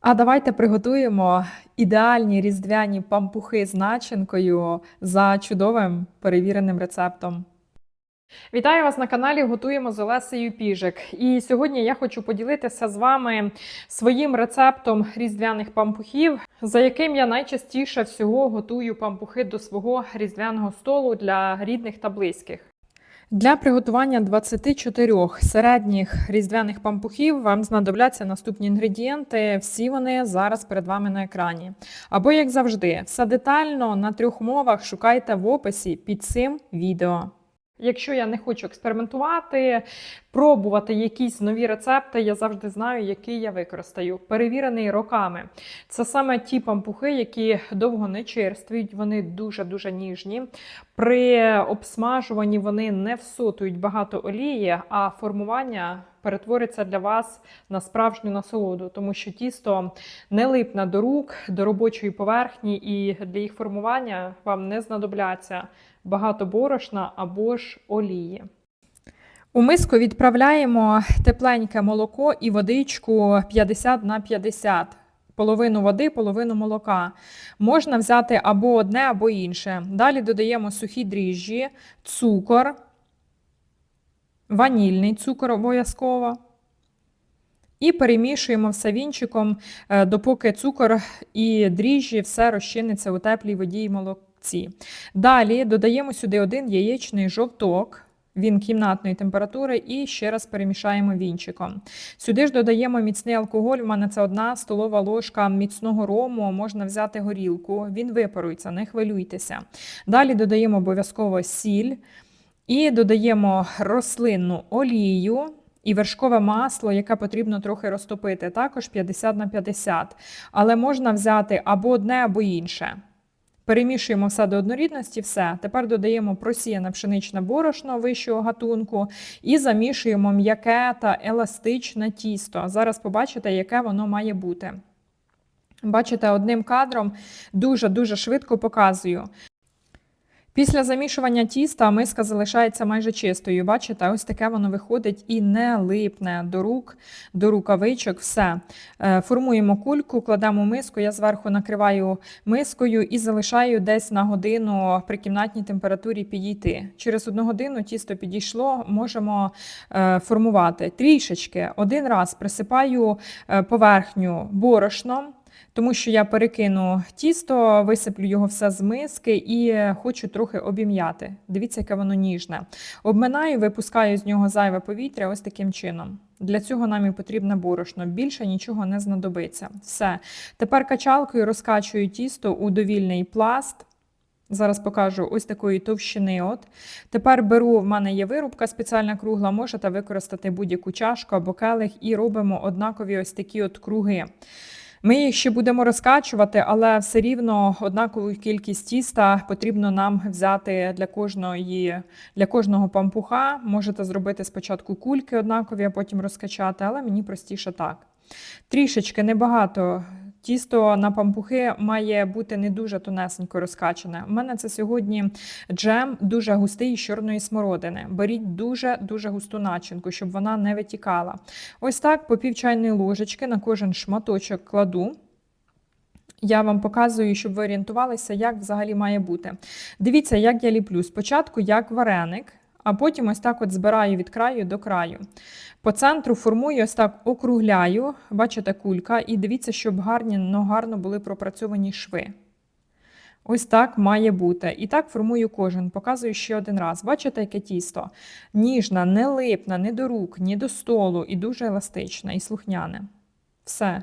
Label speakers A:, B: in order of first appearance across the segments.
A: А давайте приготуємо ідеальні різдвяні пампухи з начинкою за чудовим перевіреним рецептом. Вітаю вас на каналі Готуємо з Олесею Піжик. І сьогодні я хочу поділитися з вами своїм рецептом різдвяних пампухів, за яким я найчастіше всього готую пампухи до свого різдвяного столу для рідних та близьких. Для приготування 24 середніх різдвяних пампухів вам знадобляться наступні інгредієнти. Всі вони зараз перед вами на екрані. Або, як завжди, все детально на трьох мовах шукайте в описі під цим відео. Якщо я не хочу експериментувати, пробувати якісь нові рецепти, я завжди знаю, який я використаю. Перевірений роками. Це саме ті пампухи, які довго не черствують, вони дуже-дуже ніжні. При обсмажуванні вони не всотують багато олії, а формування перетвориться для вас на справжню насолоду, тому що тісто не липне до рук, до робочої поверхні, і для їх формування вам не знадобляться багато борошна або ж олії. У миску відправляємо тепленьке молоко і водичку 50 на 50. Половину води, половину молока. Можна взяти або одне, або інше. Далі додаємо сухі дріжджі, цукор, ванільний цукор обов'язково. І перемішуємо все вінчиком, е, допоки цукор і дріжджі все розчиниться у теплій воді і молоці. Далі додаємо сюди один яєчний жовток. Він кімнатної температури і ще раз перемішаємо вінчиком. Сюди ж додаємо міцний алкоголь. У мене це одна столова ложка міцного рому, можна взяти горілку, він випарується, не хвилюйтеся. Далі додаємо обов'язково сіль і додаємо рослинну олію. І вершкове масло, яке потрібно трохи розтопити, також 50 на 50. Але можна взяти або одне, або інше. Перемішуємо все до однорідності, все. Тепер додаємо просіяне пшеничне борошно вищого гатунку і замішуємо м'яке та еластичне тісто. Зараз побачите, яке воно має бути. Бачите, одним кадром дуже-дуже швидко показую. Після замішування тіста миска залишається майже чистою. Бачите, ось таке воно виходить і не липне до рук, до рукавичок. Все. Е, формуємо кульку, кладемо миску, я зверху накриваю мискою і залишаю десь на годину при кімнатній температурі підійти. Через одну годину тісто підійшло, можемо е, формувати трішечки. Один раз присипаю е, поверхню борошном тому що я перекину тісто, висиплю його все з миски і хочу трохи обім'яти. Дивіться, яке воно ніжне. Обминаю, випускаю з нього зайве повітря ось таким чином. Для цього нам і потрібне борошно. Більше нічого не знадобиться. Все. Тепер качалкою розкачую тісто у довільний пласт. Зараз покажу ось такої товщини. От. Тепер беру, в мене є вирубка спеціальна кругла, можете використати будь-яку чашку або келих і робимо однакові ось такі от круги. Ми їх ще будемо розкачувати, але все рівно однакову кількість тіста потрібно нам взяти для кожної, для кожного пампуха. Можете зробити спочатку кульки однакові, а потім розкачати, але мені простіше так. Трішечки небагато Тісто на пампухи має бути не дуже тонесенько розкачане. У мене це сьогодні джем дуже густий з чорної смородини. Беріть дуже-дуже густу начинку, щоб вона не витікала. Ось так по пів чайної ложечки на кожен шматочок кладу. Я вам показую, щоб ви орієнтувалися, як взагалі має бути. Дивіться, як я ліплю. Спочатку як вареник, а потім ось так от збираю від краю до краю. По центру формую, ось так округляю, бачите, кулька, і дивіться, щоб гарні, ну, гарно були пропрацьовані шви. Ось так має бути. І так формую кожен. Показую ще один раз. Бачите, яке тісто? Ніжна, не липна, ні до рук, ні до столу, і дуже еластична, і слухняне. Все.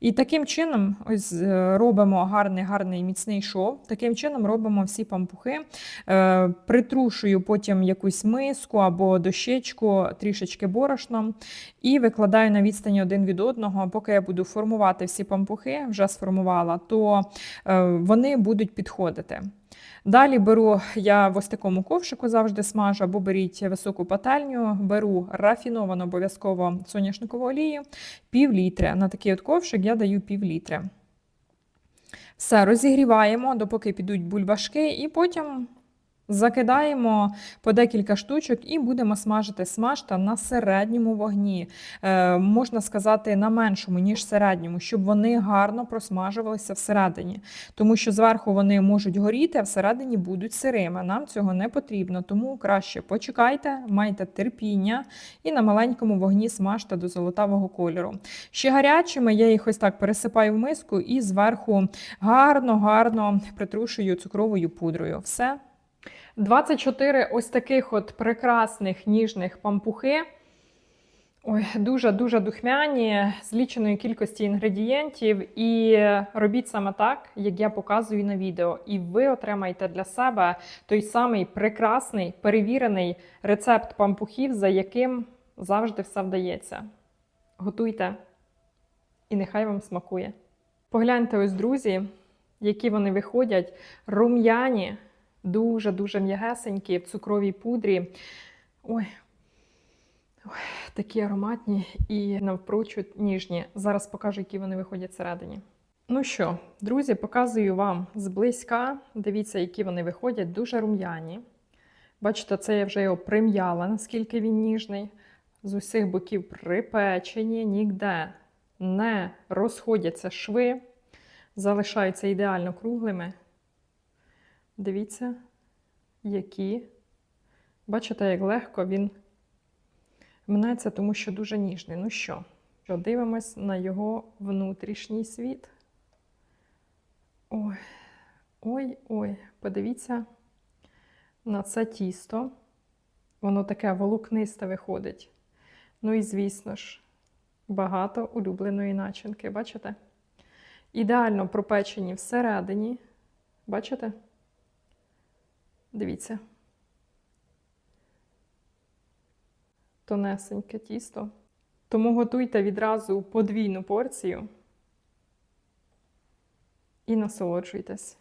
A: І таким чином ось е, робимо гарний гарний міцний шов. Таким чином робимо всі пампухи, е, притрушую потім якусь миску або дощечку, трішечки борошном, і викладаю на відстані один від одного. Поки я буду формувати всі пампухи, вже сформувала, то е, вони будуть підходити. Далі беру я в ось такому ковшику завжди смажу, або беріть високу пательню, беру рафіновану обов'язково соняшникову олію, пів літри. На такий от ковшик я даю пів літри. Все, розігріваємо, допоки підуть бульбашки, і потім Закидаємо по декілька штучок і будемо смажити смажта на середньому вогні. Е, можна сказати, на меншому, ніж середньому, щоб вони гарно просмажувалися всередині. Тому що зверху вони можуть горіти, а всередині будуть сирими. Нам цього не потрібно, тому краще почекайте, майте терпіння і на маленькому вогні смажте до золотавого кольору. Ще гарячими я їх ось так пересипаю в миску і зверху гарно-гарно притрушую цукровою пудрою. Все. 24 ось таких от прекрасних ніжних пампухи. Ой, дуже-дуже духмяні, з ліченої кількості інгредієнтів. І робіть саме так, як я показую на відео. І ви отримаєте для себе той самий прекрасний перевірений рецепт пампухів, за яким завжди все вдається. Готуйте, і нехай вам смакує. Погляньте, ось, друзі, які вони виходять, рум'яні, дуже-дуже м'ягесенькі, в цукровій пудрі. Ой, ой, такі ароматні і навпрочуд ніжні. Зараз покажу, які вони виходять всередині. Ну що, друзі, показую вам зблизька. Дивіться, які вони виходять, дуже рум'яні. Бачите, це я вже його прим'яла, наскільки він ніжний. З усіх боків припечені, ніде не розходяться шви, залишаються ідеально круглими. Дивіться, які. Бачите, як легко він мнеться, тому що дуже ніжний. Ну що, що дивимось на його внутрішній світ. Ой, ой-ой, подивіться на це тісто. Воно таке волокнисте виходить. Ну і, звісно ж, багато улюбленої начинки. Бачите? Ідеально пропечені всередині. Бачите? Дивіться. Тонесеньке тісто. Тому готуйте відразу подвійну порцію і насолоджуйтесь.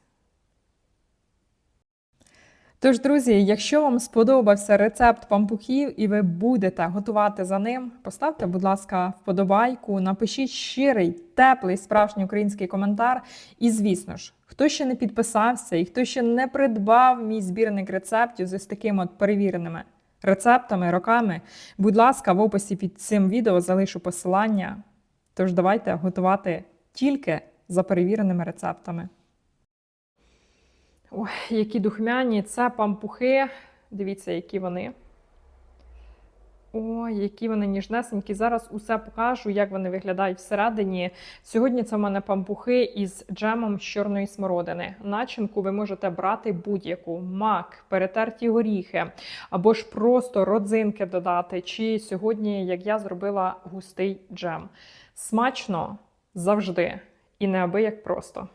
A: Тож, друзі, якщо вам сподобався рецепт пампухів і ви будете готувати за ним, поставте, будь ласка, вподобайку, напишіть щирий, теплий, справжній український коментар. І, звісно ж, хто ще не підписався і хто ще не придбав мій збірник рецептів з ось такими от перевіреними рецептами, роками, будь ласка, в описі під цим відео залишу посилання. Тож давайте готувати тільки за перевіреними рецептами. Ой, які духмяні, це пампухи. Дивіться, які вони. Ой, які вони ніжнесенькі. Зараз усе покажу, як вони виглядають всередині. Сьогодні це в мене пампухи із джемом з чорної смородини. Начинку ви можете брати будь-яку: мак, перетерті горіхи, або ж просто родзинки додати. Чи сьогодні, як я зробила густий джем. Смачно завжди і неабияк просто.